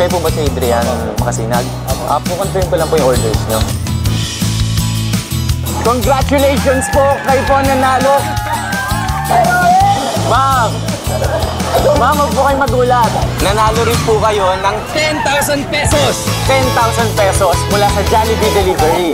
Kayo po ba si Adrian Makasinag? Ah, po confirm ko lang po yung orders nyo. Congratulations po! Kayo po nanalo! Ma'am! Ma'am, huwag po kayong magulat. Nanalo rin po kayo ng 10,000 pesos! 10,000 pesos mula sa Jollibee Delivery.